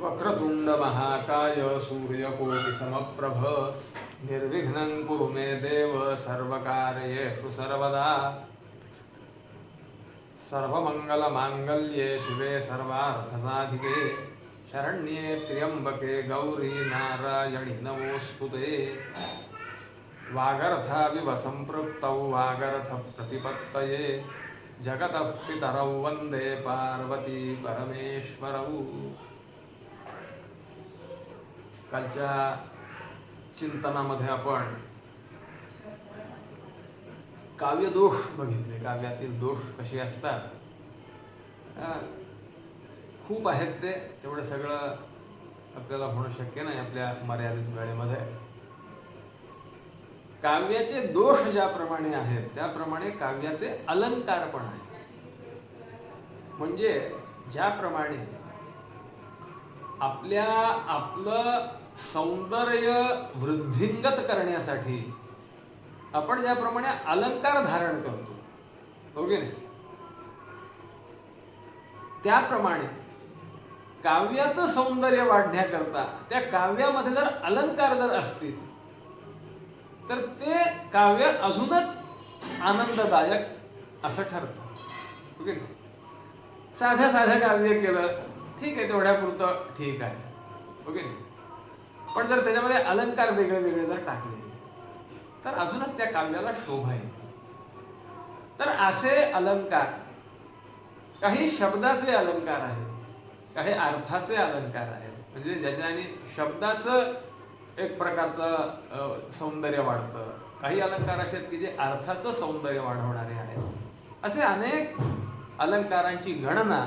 वक्रतुंड महाकाय निर्विघ्नं कुरु मे देव सर्वकार्येषु सर्वदा। सर्वमङ्गलमाङ्गल्ये शिवे सर्वार्थसाधिके। शरण्ये त्र्यम्बके गौरी नारायणि नमोऽस्तु ते। वागर्थाविव सम्पृक्तौ वागर्थप्रतिपत्तये जगतः पितरौ वन्दे पार्वती परमेश्वरौ। कालच्या चिंतनामध्ये आपण काव्यदोष बघितले. काव्यातील दोष कसे असतात? खूप आहेत ते. तेवढं सगळं आपल्याला होणं शक्य नाही आपल्या मर्यादित वेळेमध्ये. काव्याचे दोष ज्याप्रमाणे आहेत त्याप्रमाणे काव्याचे अलंकार पण आहेत. म्हणजे ज्याप्रमाणे आपल्या आपलं सौंदर्य वृद्धिंगत करण्यासाठी आपण ज्याप्रमाणे अलंकार धारण करतो हो की नाही? त्याप्रमाणे काव्याचं सौंदर्य वाढण्याकरता त्या काव्यामध्ये जर अलंकार जर असतील तर ते काव्य अजूनच आनंददायक असं ठरतं हो साध्या साध्या काव्य केलं ठीक आहे तेवढ्यापुरतं ठीक आहे हो ओके पण जर त्याच्यामध्ये अलंकार वेगळे वेगळे जर टाकले तर अजूनच त्या काव्याला शोभा येते. तर असे अलंकार काही शब्दाचे अलंकार आहेत काही अर्थाचे अलंकार आहेत. म्हणजे ज्याच्याने शब्दाचं एक प्रकारचं सौंदर्य वाढतं. काही अलंकार असे आहेत की जे अर्थाचं सौंदर्य वाढवणारे आहेत. असे अनेक अलंकारांची गणना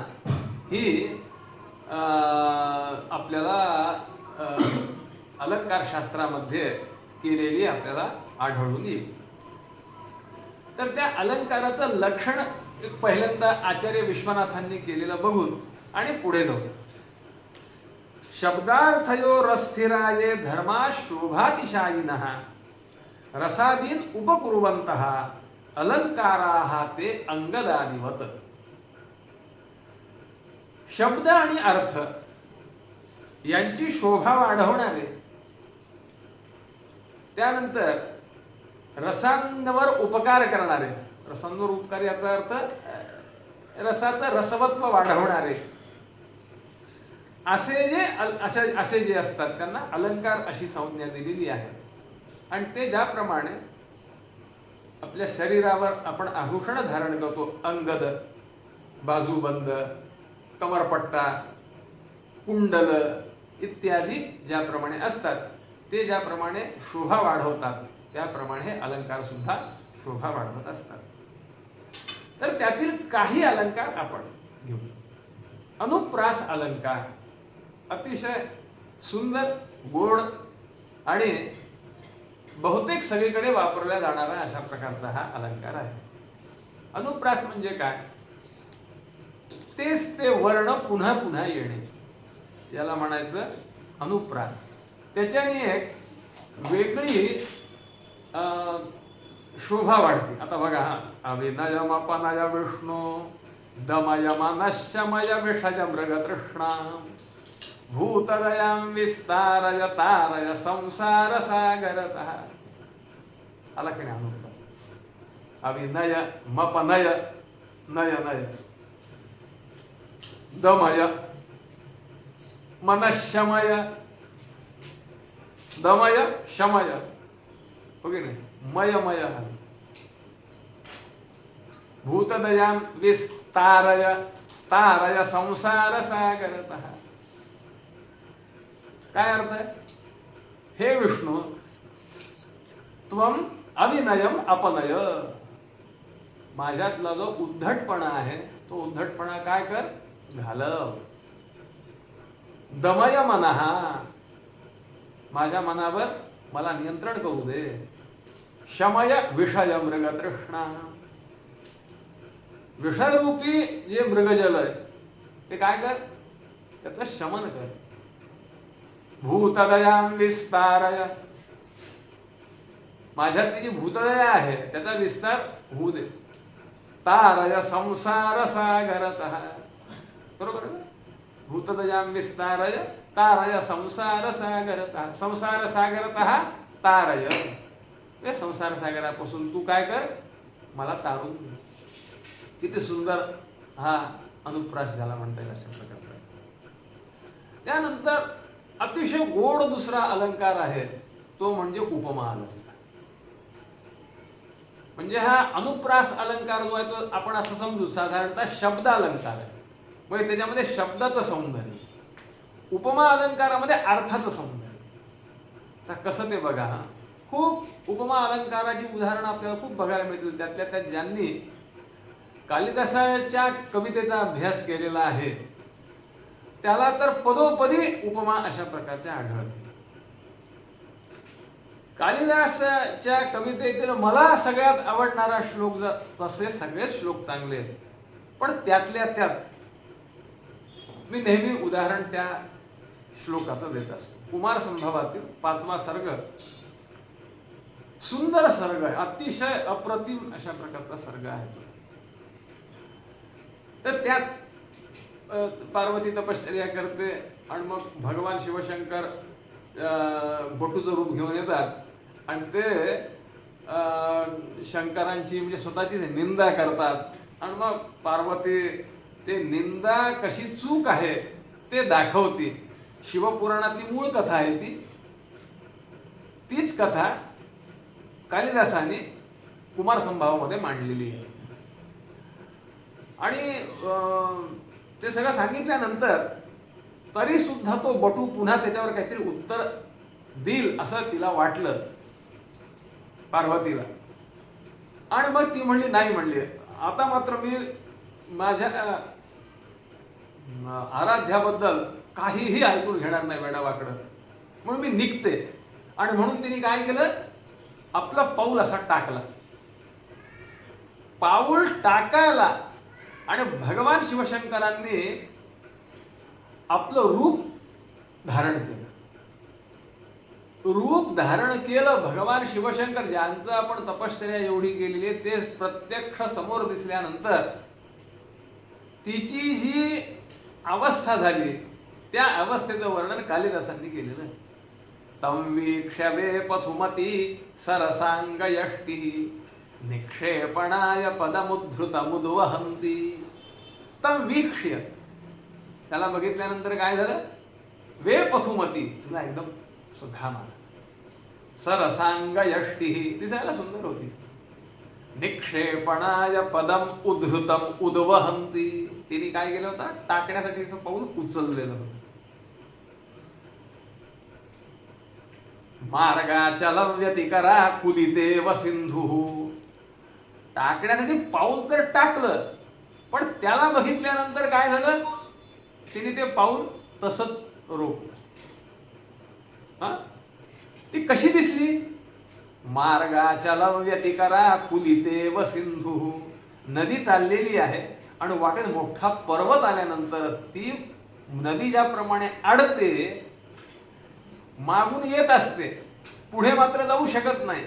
ही आपल्याला अलंकारशास्त्रामध्ये केलेली आपल्याला आढळून येईल. तर त्या अलंकाराचं लक्षण पहिल्यांदा आचार्य विश्वनाथांनी केलेलं बघून आणि पुढे जाऊ शब्दार्थयो रस्थिराये धर्मा शोभातिशायीन रसादीन उपकुर्वन्तः अलंकाराः ते अंगदादिवत. शब्द आणि अर्थ यांची शोभा वाढवणारे त्यानंतर रसांवर उपकार करणारे. रसांवर उपकार याचा अर्थ रसाचं रसवत्व वाढवणारे. असे जे असे असे जे असतात त्यांना अलंकार अशी संज्ञा दिलेली आहे. आणि ते ज्याप्रमाणे आपल्या शरीरावर आपण आभूषण धारण करतो अंगद बाजूबंद कमरपट्टा कुंडल इत्यादी ज्याप्रमाणे असतात ते ज्याप्रमाणे शोभा वाढवतात त्याप्रमाणे अलंकार सुद्धा शोभा वाढवत असतात. तर त्यातील काही अलंकार आपण घेऊ. अनुप्रास अलंकार अतिशय सुंदर गोड आणि बहुतेक सगळीकडे वापरला जाणारा अशा प्रकारचा हा अलंकार आहे. अनुप्रास म्हणजे काय? तेच ते वर्ण पुन्हा पुन्हा येणे. याला म्हणायचं अनुप्रास. त्याच्याने एक वेगळी शोभा वाढते. आता बघा हा अविनय विष्णू दमय मनशमय विषय मृगतृष्णा भूतदयां विस्तारय तारय संसार सागरत। आला की नाही अनुप्रास अविनय मपनय नय नय दमय मनशमय दमय शमय. हो की नाही? मय मय. भूतदयां विस्तारय तारय संसार सागरत. काय अर्थ आहे? हे विष्णू त्वम अविनयम अपनय माझ्यातला जो उद्धटपणा आहे तो उद्धटपणा काय कर? घालव. दमय मनहा माझ्या मनावर मला नियंत्रण करू दे. शमय विषय मृगतृष्णा. विषयरूपी जे मृगजल आहे ते काय कर? त्याचं शमन कर. भूतदयां विस्तारय. माझ्यात जी भूतदया आहे त्याचा विस्तार होऊ दे. तारय संसार सागरत. बरोबर भूतदया भूतदयां विस्तारय तारय संसार सागर संसार सागरतः तारय. ते संसार सागरापासून तू काय कर? मला तारून दे. किती सुंदर हा अनुप्रास झाला म्हणता येईल अशा प्रकारचा. त्यानंतर अतिशय गोड दुसरा अलंकार आहे तो म्हणजे उपमा अलंकार. म्हणजे हा अनुप्रास अलंकार जो आहे तो आपण असं समजू साधारणतः शब्द अलंकार आहे. म्हणजे त्याच्यामध्ये शब्दाचं सौंदर्य. उपमा अलंकारामध्ये अर्थाचं सौंदर्य आता कसं ते बघा हा. खूप उपमा अलंकाराची उदाहरणं आपल्याला खूप बघायला मिळतील. त्यातल्या त्या ज्यांनी कालिदासाच्या कवितेचा अभ्यास केलेला आहे त्याला तर पदोपदी उपमा अशा प्रकारच्या आढळते कालिदासाच्या कवितेतील मला सगळ्यात आवडणारा श्लोक जर तसे सगळे श्लोक चांगले आहेत पण त्यातल्या त्यात मी नेहमी उदाहरण त्या श्लोकाचं देत असतो. कुमार संभवातील पाचवा सर्ग सुंदर सर्ग आहे. अतिशय अप्रतिम अशा प्रकारचा सर्ग आहे तर त्यात पार्वती तपश्चर्या करते आणि मग भगवान शिवशंकर बटूचं रूप घेऊन येतात. आणि ते शंकरांची म्हणजे स्वतःची निंदा करतात. आणि मग पार्वती ते निंदा कशी चूक आहे ते दाखवते शिवपुराणातली मूळ कथा आहे ती. तीच कथा कालिदासाने कुमार संभावामध्ये मांडलेली आहे. आणि ते सगळं सांगितल्यानंतर तरी सुद्धा तो बटू पुन्हा त्याच्यावर काहीतरी उत्तर देईल असं तिला वाटलं पार्वतीला. आणि मग ती म्हणली नाही म्हणली आता मात्र मी माझ्या आराध्याबद्दल काहीही ऐकून घेणार नाही वेडावाकडं म्हणून मी निघते. आणि म्हणून तिने काय केलं? आपला पाऊल असा टाकला. पाऊल टाकायला आणि भगवान शिवशंकरांनी आपलं रूप धारण केलं. रूप धारण केलं भगवान शिवशंकर ज्यांचं आपण तपश्चर्या एवढी केलेली आहे ते प्रत्यक्ष समोर दिसल्यानंतर तिची जी अवस्था झाली त्या अवस्थेचं वर्णन कालिदासांनी केलेलं. आहे तम वीक्षवे पथुमती सरसांग यष्टी निक्षेपणाय पदमुद्धृत मुदुवहंती तम वीक्ष्य त्याला बघितल्यानंतर काय झालं? वे पथुमती. तुला एकदम सुधाम सरसांग यष्टी दिसायला सुंदर होती. निक्षेपणाय पदम उद्धृतम उद्वहंती तिने काय केलं होतं? टाकण्यासाठी असं पाऊल उचललेलं होतं. मार्गाचल व्यतिकरा कुदिते व सिंधू टाकण्यासाठी पाऊल तर टाकलं पण त्याला बघितल्यानंतर काय झालं? तिने ते पाऊल तसंच रोखलं. हा? ती कशी दिसली? मार्गाचल व्यतिकरा कुलिते व सिंधू नदी चाललेली आहे आणि वाटेत मोठा पर्वत आल्यानंतर ती नदी ज्याप्रमाणे अडते मागून येत असते. पुढे मात्र जाऊ शकत नाही.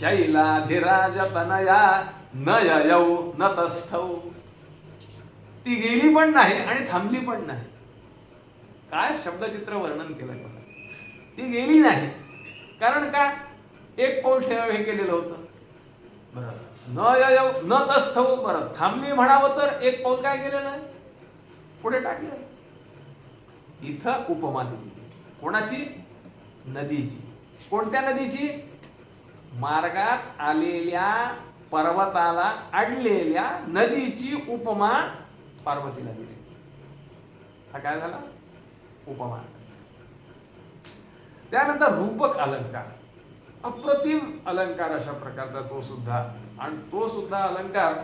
शैलाधिराज तनया न ययौ न तस्थौ. ती गेली पण नाही आणि थांबली पण नाही. काय शब्दचित्र वर्णन केलं बघा. ती गेली नाही. कारण का? एक पाऊल ठेव हे केलेलं होतं. बरं. न ययौ न तस्थौ बरं. थांबली म्हणावं तर एक पाऊल काय केलेलं? आहे पुढे टाकलं. इथं उपमा दिली. कोणाची? नदीची. कोणत्या नदीची? मार्गात आलेल्या पर्वताला अडलेल्या नदीची उपमा पार्वतीला दिली हा काय झाला? उपमा. त्यानंतर रूपक अलंकार. अप्रतिम अलंकार अशा प्रकारचा तो सुद्धा. आणि तो सुद्धा अलंकार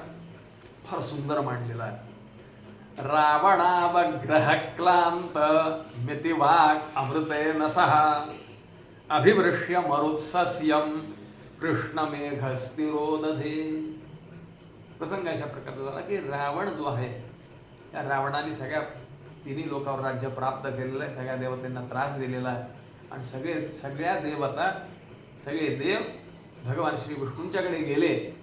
फार सुंदर मांडलेला आहे. रावणावग्रहक्लान्त क्लांत वाक् अमृतेन सह। अभिवृष्य मरुत्सस्यम कृष्णमेघस्तिरोदधे। प्रसंग अशा प्रकारचा झाला की रावण जो आहे त्या रावणाने सगळ्या तिन्ही लोकांवर राज्य प्राप्त केलेलं आहे सगळ्या देवतांना त्रास दिलेला आहे. आणि सगळे सगळ्या देवता सगळे देव भगवान श्री विष्णूंच्याकडे गेले.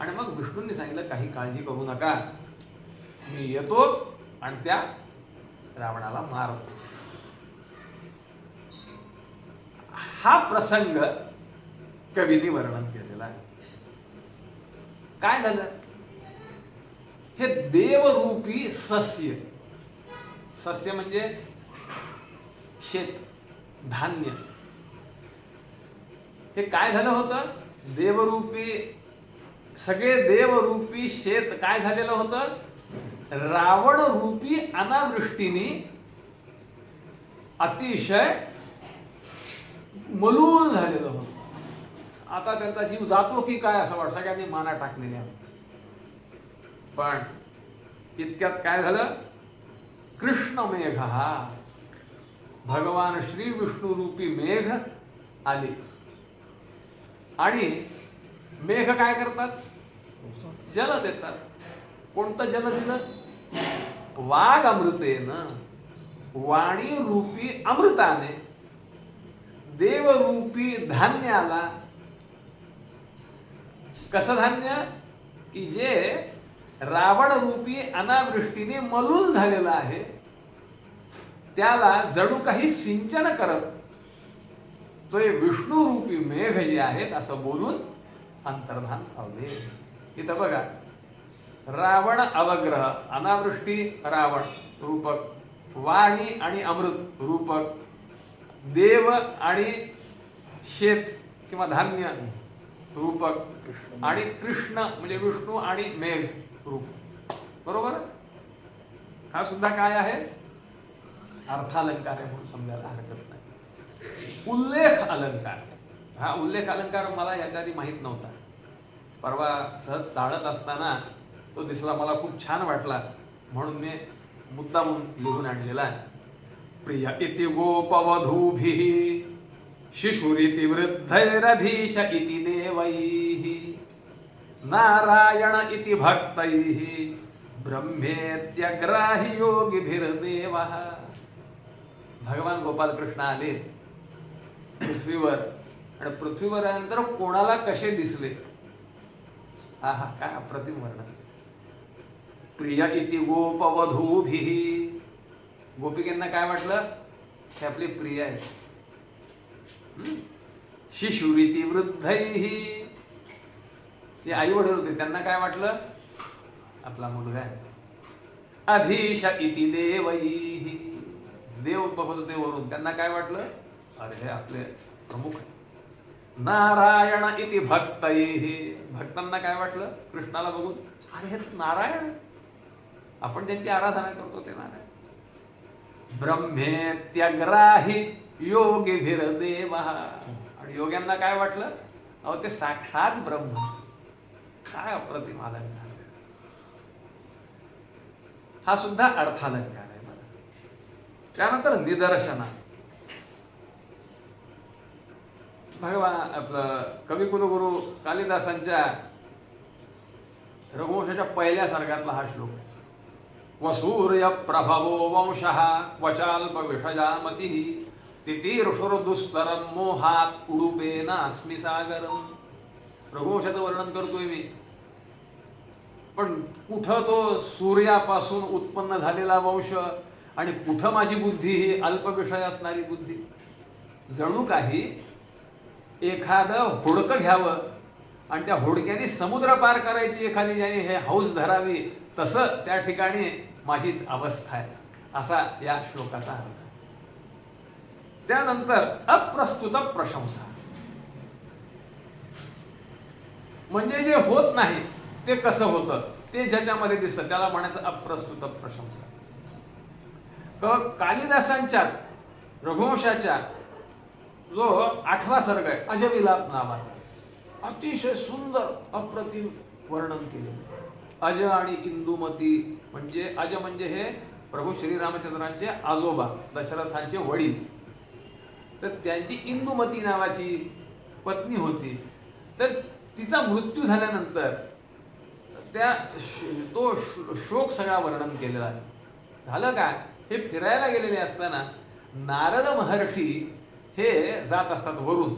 आणि मग विष्णूंनी सांगितलं काही काळजी करू नका. मी येतो आणि त्या रावणाला मारतो. हा प्रसंग कवीने वर्णन केलेला आहे. काय झालं? हे देवरूपी सस्य. सस्य म्हणजे शेत धान्य. हे काय झालं होतं? देवरूपी सगळे देवरूपी शेत काय झालेलं होतं? रावण रूपी अनावृष्टीने अतिशय मलूल झालेलं होतं. आता त्यांचा जीव जातो की काय असं वाट सगळ्यांनी माना टाकलेल्या पण इतक्यात काय झालं? कृष्ण मेघ हा भगवान श्री विष्णू रूपी मेघ आले. आणि मेघ काय करतात? जल देतात. कोणतं जल दिलं वाघ अमृतेनं वाणी रूपी अमृताने देवरूपी धान्याला. कसं धान्य? की जे रावण रूपी अनावृष्टीने मलूल झालेलं आहे. त्याला जणू काही सिंचन करत तो विष्णू रूपी मेघ जे आहेत असं बोलून अंतर्धान पावले इथं बघा रावण अवग्रह अनावृष्टी रावण रूपक. वाणी आणि अमृत रूपक. देव आणि शेत किंवा धान्य रूपक. आणि कृष्ण म्हणजे विष्णू आणि मेघ रूप. बरोबर? हा सुद्धा काय आहे? अर्थालंकार आहे म्हणून समजायला हरकत नाही. उल्लेख अलंकार. हा उल्लेख अलंकार मला याच्या आधी माहीत नव्हता. परवा सहज चालत असताना तो दिसला मला खूप छान वाटला. म्हणून मी मुद्दामून लिहून आणलेला आहे. प्रिय इति गोपवधूभिः शिशुरिति वृद्धैरधीश इति देवैः नारायण इति भक्तैः ब्रह्मेत्यग्राहि योगिभिर्देवः। भगवान गोपालकृष्ण आले पृथ्वीवर आणि पृथ्वीवर आल्यानंतर कोणाला कसे दिसले? हा हा काय अप्रतिम वर्णन. प्रिय इति गोपवधूभी. गोपिकेंना काय वाटलं? हे आपले प्रिय आहे शिशुरीती वृद्धही ते आई वडील होते त्यांना काय वाटलं? आपला मुलगा आहे. अधीश इति देवैही देव बघत होते वरून त्यांना काय वाटलं? अरे हे आपले प्रमुख आहे. नारायण इति भक्तैही भक्तांना काय वाटलं? कृष्णाला बघून अरे हे नारायण? आहे. आपण ज्यांची आराधना करतो ते नारायण ब्रह्मेत्यग्राही योगिभिर्देव आणि योग्यांना काय वाटलं? अहो ते साक्षात ब्रह्म. काय अप्रतिम अलंकार हा सुद्धा अर्थालंकार आहे मला त्यानंतर निदर्शना. भगवान आपलं कविकुलगुरु कालिदासांच्या रघुवंशाच्या पहिल्या सर्गातला हा श्लोक आहे. वसूर्य प्रभवो वंशः क्वचाल्प विषयामती तितीर्षुर्दुस्तरं मोहात उडुपेन अस्मि सागरम। रघुवंशाचं वर्णन करतोय मी. पण कुठं तो सूर्यापासून उत्पन्न झालेला वंश आणि कुठं माझी बुद्धी ही अल्पविषय असणारी बुद्धी? जणू काही एखादं होडकं घ्यावं. आणि त्या होडक्याने समुद्र पार करायची एखादी ज्याने हे हौस धरावी तसं त्या ठिकाणी माझीच अवस्था आहे. असा या श्लोकाचा अर्थ. त्यानंतर अप्रस्तुत प्रशंसा. म्हणजे जे होत नाही ते कसं होतं? ते ज्याच्यामध्ये दिसतं त्याला म्हणायचं अप्रस्तुत प्रशंसा. क- कालिदासांच्याच रघुवंशाच्या जो आठवा सर्ग आहे अजविलाप नावाचा. अतिशय सुंदर अप्रतिम वर्णन केले. अज आणि इंदुमती म्हणजे अज म्हणजे हे प्रभू श्रीरामचंद्रांचे आजोबा दशरथांचे वडील. तर त्यांची इंदुमती नावाची पत्नी होती. तर तिचा मृत्यू झाल्यानंतर त्या तो शोक सगळा वर्णन केलेला आहे. झालं काय? हे फिरायला गेलेले असताना नारद महर्षी हे जात असतात वरून.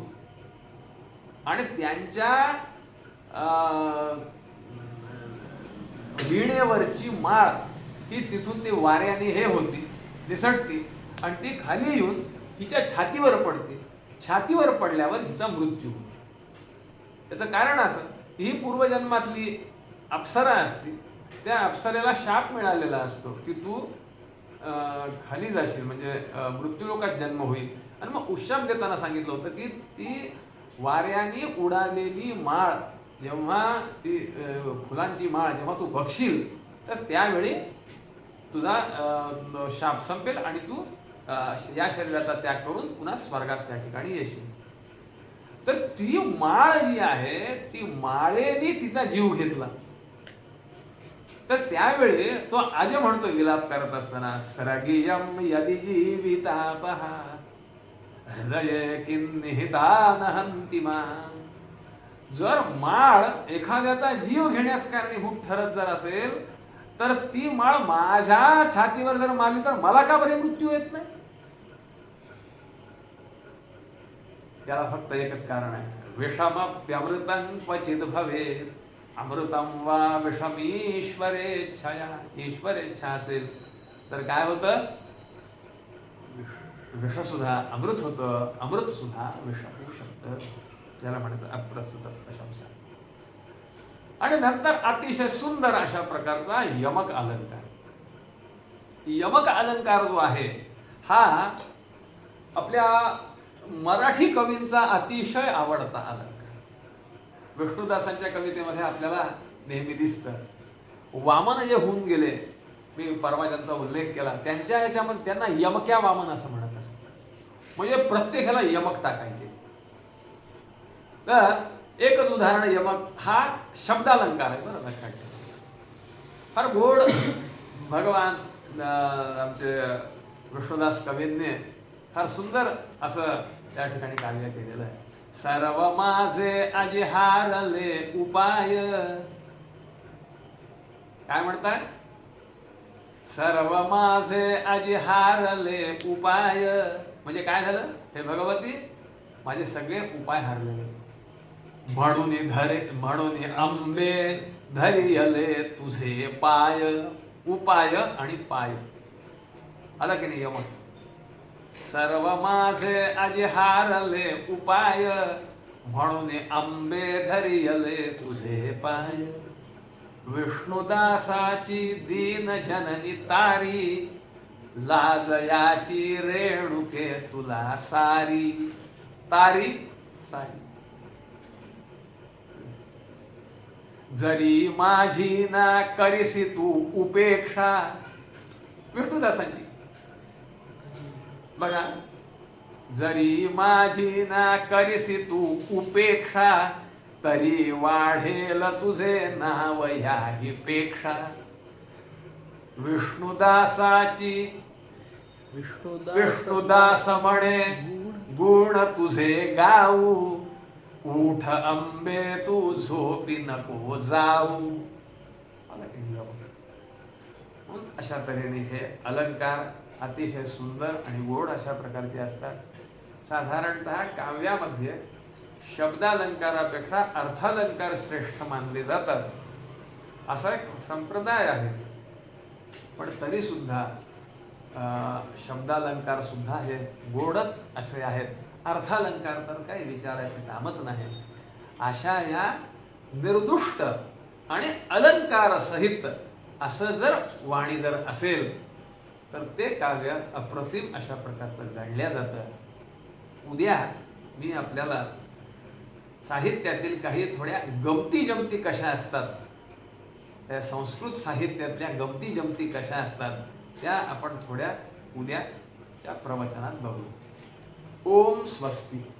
आणि त्यांच्या अं, माळ ही तिथून ते वाऱ्याने हे होती निसटते आणि ती खाली येऊन हिच्या छातीवर पडते. छातीवर पडल्यावर हिचा मृत्यू होतो. त्याचं कारण असं ही पूर्वजन्मातली अप्सरा असते. त्या अप्सरेला शाप मिळालेला असतो की तू अं, खाली जाशील म्हणजे मृत्यूलोकात जन्म होईल. आणि मग उशाप देताना सांगितलं होतं की ती वाऱ्याने उडालेली माळ जेव्हा ती फुलांची माळ जेव्हा तू बघशील तर त्यावेळी तुझा शाप संपेल आणि तू या शरीराचा त्याग करून पुन्हा स्वर्गात त्या ठिकाणी येशील. तर ती माळ जी आहे ती माळेने तिचा जीव घेतला. तर त्यावेळी तो आज म्हणतो विलाप करत असताना सरगियम यदि जीविता पहा. हृदय किन्निहिता नहंतिमा जर माळ एखाद्याचा जीव घेण्यास कारणीभूत ठरत जर असेल तर ती माळ माझ्या छातीवर जर मारली तर मला का बरे मृत्यू येत नाही? त्याला फक्त एकच कारण आहे. विषमप्यमृतं क्वचित भवेत। अमृतम वा विषमीश्वरेच्छया ईश्वरेच्छा असेल. तर काय होतं? विषसुद्धा अमृत होतं अमृत सुद्धा विष होऊ शकतं त्याला म्हणायचं अप्रस्तुत प्रशंसा. आणि नंतर अतिशय सुंदर अशा प्रकारचा यमक अलंकार. यमक अलंकार जो आहे हा आपल्या मराठी कवींचा अतिशय आवडता अलंकार. विष्णुदासांच्या कवितेमध्ये आपल्याला नेहमी दिसतं वामन जे होऊन गेले मी परवा उल्लेख केला त्यांच्या ह्याच्यामध्ये त्यांना यमक्या वामन असं म्हणत म्हणजे प्रत्येकाला यमक टाकायचे. तर एकच उदाहरण यमक. हा शब्दालंकार आहे बरं लक्षात ठेवा. फार गोड भगवान आमचे विष्णुदास कवींनी फार सुंदर असं त्या ठिकाणी काव्य केलेलं आहे. सर्व माझे आजी हारले उपाय. काय म्हणताय? सर्व माझे आजी हारले उपाय. म्हणजे काय झालं? हे भगवती माझे सगळे उपाय हरलेले म्हणून धरे म्हणून आंबे धरियले तुझे पाय उपाय आणि पाय. आला की नाही यमन सर्व माझे आजी हारले उपाय म्हणून आंबे धरियले तुझे पाय. विष्णुदासाची दीन जननी तारी लाज याची रेणुके तुला सारी. तारी? सारी. जरी माझी ना करीसी तू उपेक्षा. विष्णुदासांची बघा जरी माझी ना करीसी तू उपेक्षा तरी वाढेल तुझे नाव ह्याही पेक्षा. विष्णुदासाची. विष्णुदास म्हणे गुण तुझे गाऊ. उठ अंबे तू झोपी नको जाऊ. अशा तऱ्हेने हे अलंकार अतिशय सुंदर आणि गोड अशा प्रकारचे असतात. साधारणतः काव्यामध्ये शब्दालंकारापेक्षा अर्थालंकार श्रेष्ठ मानले जातात. असा एक संप्रदाय आहे. पण तरीसुद्धा शब्दालंकारसुद्धा हे गोडच असे आहेत. अर्थालंकार तर काही विचारायचं कामच नाही अशा या निर्दुष्ट आणि अलंकारसहित असं जर वाणी जर असेल तर ते काव्य अप्रतिम अशा प्रकारचं गायल्या जातं. उद्या मी आपल्याला साहित्यातील काही थोड्या गमती जमती कशा असतात त्या संस्कृत साहित्यातल्या गमती जमती कशा असतात त्या आपण थोड्या उद्याच्या प्रवचनात बघू. ओम स्वस्ती.